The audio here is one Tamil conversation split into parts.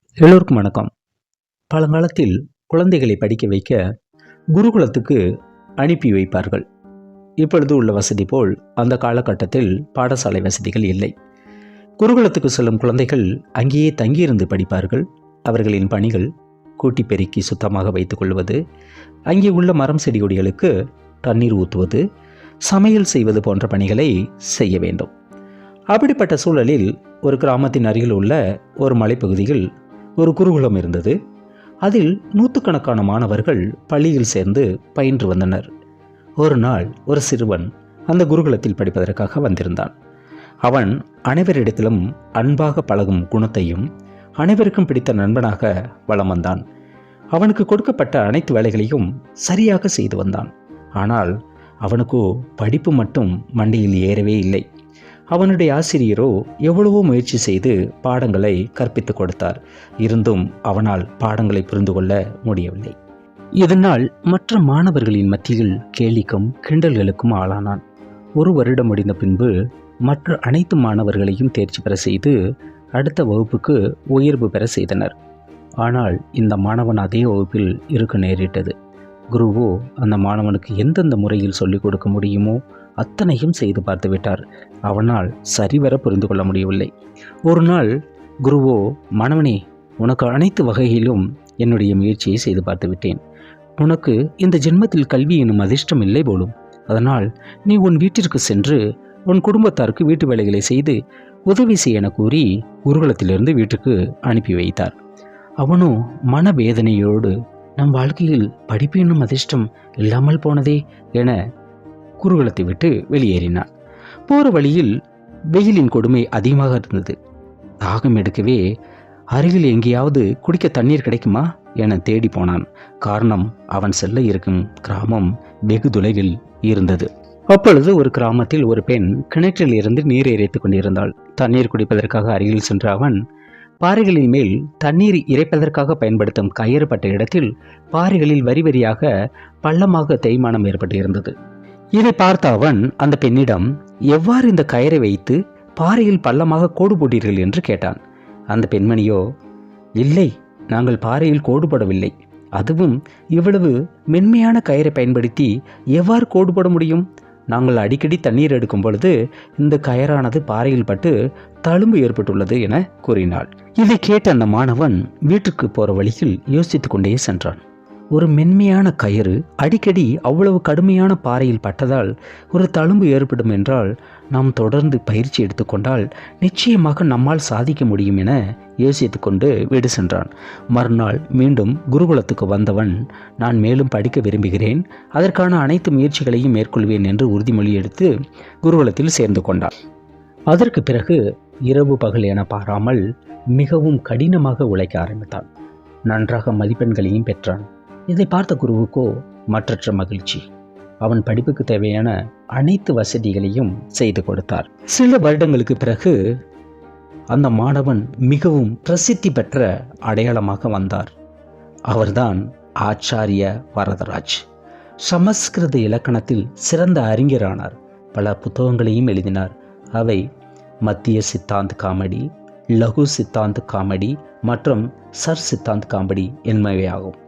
எல்லோருக்கும் வணக்கம். பழங்காலத்தில் குழந்தைகளை படிக்க வைக்க குருகுலத்துக்கு அனுப்பி வைப்பார்கள். இப்பொழுது உள்ள வசதி போல் அந்த காலகட்டத்தில் பாடசாலை வசதிகள் இல்லை. குருகுலத்துக்கு செல்லும் குழந்தைகள் அங்கேயே தங்கியிருந்து படிப்பார்கள். அவர்களின் பணிகள் கூட்டி பெருக்கி சுத்தமாக வைத்துக் கொள்வது அங்கே உள்ள மரம் செடி கொடிகளுக்கு தண்ணீர் ஊற்றுவது சமையல் செய்வது போன்ற பணிகளை செய்ய வேண்டும். அப்படிப்பட்ட சூழலில் ஒரு கிராமத்தின் அருகில் உள்ள ஒரு மலைப்பகுதியில் ஒரு குருகுலம் இருந்தது. அதில் நூற்றுக்கணக்கான மாணவர்கள் பள்ளியில் சேர்ந்து பயின்று வந்தனர். ஒரு நாள் ஒரு சிறுவன் அந்த குருகுலத்தில் படிப்பதற்காக வந்திருந்தான். அவன் அனைவரிடத்திலும் அன்பாக பழகும் குணத்தையும் அனைவருக்கும் பிடித்த நண்பனாக வலம் வந்தான். அவனுக்கு கொடுக்கப்பட்ட அனைத்து வேலைகளையும் சரியாக செய்து வந்தான். ஆனால் அவனுக்கோ படிப்பு மட்டும் மண்டியில் ஏறவே இல்லை. அவனுடைய ஆசிரியரோ எவ்வளவோ முயற்சி செய்து பாடங்களை கற்பித்துக் கொடுத்தார். இருந்தும் அவனால் பாடங்களை புரிந்து கொள்ள முடியவில்லை. இதனால் மற்ற மாணவர்களின் மத்தியில் கேலிக்கும் கிண்டல்களுக்கும் ஆளானான். ஒரு வருடம் முடிந்த பின்பு மற்ற அனைத்து மாணவர்களையும் தேர்ச்சி பெற செய்து அடுத்த வகுப்புக்கு உயர்வு பெற செய்தனர். ஆனால் இந்த மாணவன் அதே வகுப்பில் இருக்க நேரிட்டது. குருவோ அந்த மாணவனுக்கு எந்தெந்த முறையில் சொல்லிக் கொடுக்க முடியுமோ அத்தனையும் செய்து பார்த்து விட்டார். அவனால் சரிவர புரிந்து கொள்ள முடியவில்லை. ஒரு நாள் குருவோ மாணவனே உனக்கு அனைத்து வகையிலும் என்னுடைய முயற்சியை செய்து பார்த்து விட்டேன். உனக்கு இந்த ஜென்மத்தில் கல்வி எனும் அதிர்ஷ்டம் இல்லை போலும். அதனால் நீ உன் வீட்டிற்கு சென்று உன் குடும்பத்தாருக்கு வீட்டு வேலைகளை செய்து உதவி செய்ய என கூறி குருகுலத்திலிருந்து வீட்டுக்கு அனுப்பி வைத்தார். அவனோ மனவேதனையோடு நம் வாழ்க்கையில் படிப்பு என்னும் அதிர்ஷ்டம் இல்லாமல் போனதே என குருகுலத்தை விட்டு வெளியேறினான். போற வழியில் வெயிலின் கொடுமை அதிகமாக இருந்தது. தாகம் எடுக்கவே அருகில் எங்கேயாவது குடிக்க தண்ணீர் கிடைக்குமா என தேடி போனான். காரணம் அவன் செல்ல இருக்கும் கிராமம் வெகு தொலைவில் இருந்தது. அப்பொழுது ஒரு கிராமத்தில் ஒரு பெண் கிணற்றில் இருந்து நீர் இறைத்துக் கொண்டிருந்தாள். தண்ணீர் குடிப்பதற்காக அருகில் சென்ற அவன் பாறைகளின் மேல் தண்ணீர் இறைப்பதற்காக பயன்படுத்தும் கயிறுபட்ட இடத்தில் பாறைகளில் வரி வரியாக பள்ளமாக தேய்மானம் ஏற்பட்டு இருந்தது இதை பார்த்த அவன் அந்த பெண்ணிடம் எவ்வாறு இந்த கயிறை வைத்து பாறையில் பள்ளமாக கோடு போட்டீர்கள்? என்று கேட்டான். அந்த பெண்மணியோ இல்லை நாங்கள் பாறையில் கோடு போடவில்லை. அதுவும் இவ்வளவு மென்மையான கயிறை பயன்படுத்தி எவ்வாறு கோடு போட முடியும்? நாங்கள் அடிக்கடி தண்ணீர் எடுக்கும் பொழுது இந்த கயரானது பாறையில் பட்டு தழும்பு ஏற்பட்டுள்ளது என கூறினாள். இதை கேட்ட அந்த மாணவன் வீட்டுக்கு போற வழியில் யோசித்துக்கொண்டே சென்றான். ஒரு மென்மையான கயிறு அடிக்கடி அவ்வளவு கடுமையான பாறையில் பட்டதால் ஒரு தழும்பு ஏற்படும் என்றால் நாம் தொடர்ந்து பயிற்சி எடுத்துக்கொண்டால் நிச்சயமாக நம்மால் சாதிக்க முடியும் என யோசித்துக்கொண்டு வீடு சென்றான். மறுநாள் மீண்டும் குருகுலத்துக்கு வந்தவன் நான் மேலும் படிக்க விரும்புகிறேன். அதற்கான அனைத்து முயற்சிகளையும் மேற்கொள்வேன் என்று உறுதிமொழி எடுத்து குருகுலத்தில் சேர்ந்து கொண்டான். அதற்கு பிறகு இரவு பகல் என பாராமல் மிகவும் கடினமாக உழைக்க ஆரம்பித்தான். நன்றாக மதிப்பெண்களையும் பெற்றான். இதை பார்த்த குருவுக்கோ மற்றற்ற மகிழ்ச்சி. அவன் படிப்புக்கு தேவையான அனைத்து வசதிகளையும் செய்து கொடுத்தார். சில வருடங்களுக்கு பிறகு அந்த மாணவன் மிகவும் பிரசித்தி பெற்ற அடையாளமாக வந்தார். அவர்தான் ஆச்சாரிய வரதராஜ். சமஸ்கிருத இலக்கணத்தில் சிறந்த அறிஞரானார். பல புத்தகங்களையும் எழுதினார். அவை மத்திய சித்தாந்த் காமெடி லகு சித்தாந்த் காமெடி மற்றும் சர் சித்தாந்த் காமெடி என்பவையாகும்.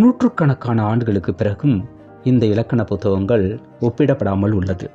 நூற்றுக்கணக்கான ஆண்டுகளுக்கு பிறகும் இந்த இலக்கண புத்தகங்கள் ஒப்பிடப்படாமல் உள்ளது.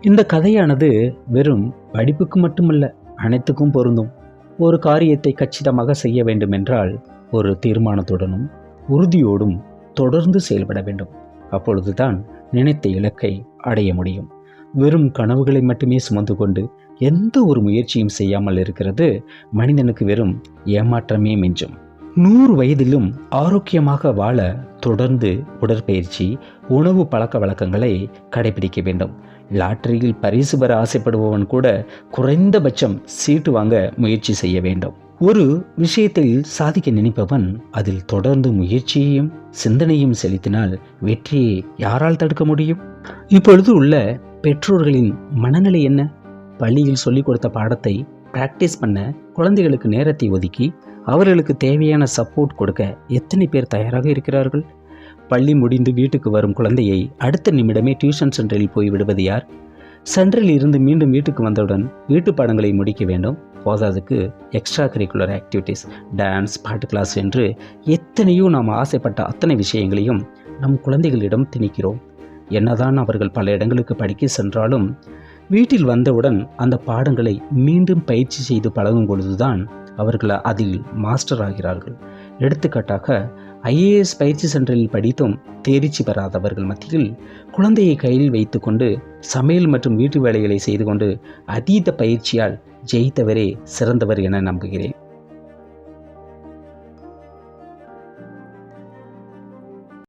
இந்த கதையானது வெறும் படிப்புக்கு மட்டுமல்ல அனைத்துக்கும் பொருந்தும். ஒரு காரியத்தை கச்சிதமாக செய்ய வேண்டுமென்றால் ஒரு தீர்மானத்துடனும் உறுதியோடும் தொடர்ந்து செயல்பட வேண்டும். அப்பொழுதுதான் நினைத்த இலக்கை அடைய முடியும். வெறும் கனவுகளை மட்டுமே சுமந்து கொண்டு எந்த ஒரு முயற்சியும் செய்யாமல் இருக்கிறது மனிதனுக்கு வெறும் ஏமாற்றமே மிஞ்சும். நூறு வயதிலும் ஆரோக்கியமாக வாழ தொடர்ந்து உடற்பயிற்சி உணவு பழக்க வழக்கங்களை கடைபிடிக்க வேண்டும். லாட்டரியில் பரிசு பெற ஆசைப்படுபவன் கூட குறைந்தபட்சம் சீட்டு வாங்க முயற்சி செய்ய வேண்டும். ஒரு விஷயத்தில் சாதிக்க நினைப்பவன் அதில் தொடர்ந்து முயற்சியையும் சிந்தனையும் செலுத்தினால் வெற்றியை யாரால் தடுக்க முடியும்? இப்பொழுது உள்ள பெற்றோர்களின் மனநிலை என்ன? பள்ளியில் சொல்லிக் கொடுத்த பாடத்தை பிராக்டிஸ் பண்ண குழந்தைகளுக்கு நேரத்தை ஒதுக்கி அவர்களுக்கு தேவையான சப்போர்ட் கொடுக்க எத்தனை பேர் தயாராக இருக்கிறார்கள்? பள்ளி முடிந்து வீட்டுக்கு வரும் குழந்தையை அடுத்த நிமிடமே டியூஷன் சென்டரில் போய் விடுவது யார்? சென்டரில் இருந்து மீண்டும் வீட்டுக்கு வந்தவுடன் வீட்டு பாடங்களை முடிக்க வேண்டும். போதாதுக்கு எக்ஸ்ட்ரா கரிக்குலர் ஆக்டிவிட்டீஸ் டான்ஸ் பாட்டு கிளாஸ் என்று எத்தனையோ நாம் ஆசைப்பட்ட அத்தனை விஷயங்களையும் நம் குழந்தைகளிடம் திணிக்கிறோம். என்னதான் அவர்கள் பல இடங்களுக்கு படிக்க சென்றாலும் வீட்டில் வந்தவுடன் அந்த பாடங்களை மீண்டும் பயிற்சி செய்து பழகும் பொழுதுதான் அவர்கள் அதில் மாஸ்டர் ஆகிறார்கள். எடுத்துக்காட்டாக ஐஏஎஸ் பயிற்சி சென்டரில் படித்தும் தேர்ச்சி பெறாதவர்கள் மத்தியில் குழந்தையை கையில் வைத்துக்கொண்டு சமையல் மற்றும் வீட்டு வேலைகளை செய்து கொண்டு அதீத பயிற்சியால் ஜெயித்தவரே சிறந்தவர் என நம்புகிறேன்.